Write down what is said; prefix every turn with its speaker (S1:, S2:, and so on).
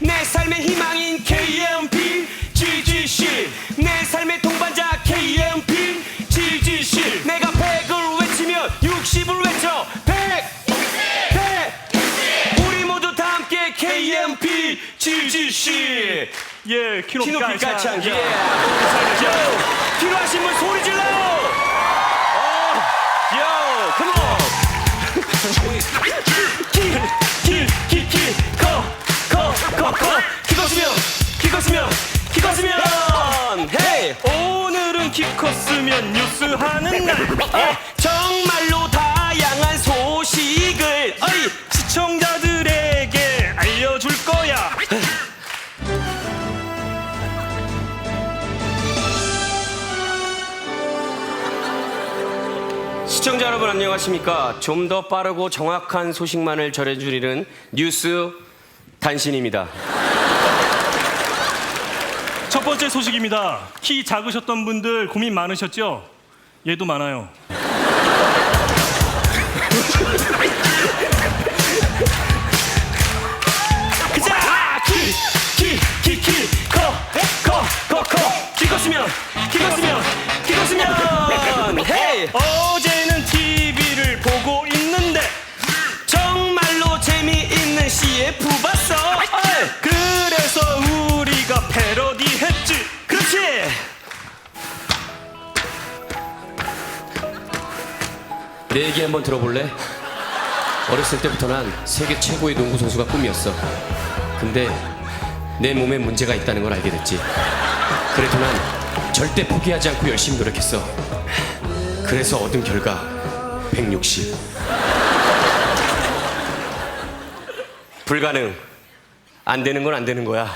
S1: 내 삶의 희망인 KMP, KMP, GGC.
S2: 예, 키높이
S1: 키높이 깔창, 예.
S2: 야,
S1: 요! 필요하신 분 소리 질러! 어, 요, 컴온! 키, 키, 키, 키, 커, 커, 커, 커. 키 컸으면, 키 컸으면, 키 컸으면! 헤이!
S2: 오늘은 키 컸으면 뉴스 하는 날.
S1: 어,
S2: 시청자
S1: 여러분 안녕하십니까? 좀 더 빠르고 정확한 소식만을 전해드리는 뉴스 단신입니다.
S2: 첫 번째 소식입니다. 키 작으셨던 분들 고민 많으셨죠? 얘도 많아요.
S1: 내 얘기 한번 들어볼래? 어렸을 때부터 난 세계 최고의 농구 선수가 꿈이었어. 근데 내 몸에 문제가 있다는 걸 알게 됐지. 그래도 난 절대 포기하지 않고 열심히 노력했어. 그래서 얻은 결과 160. 불가능. 안 되는 건 안 되는 거야.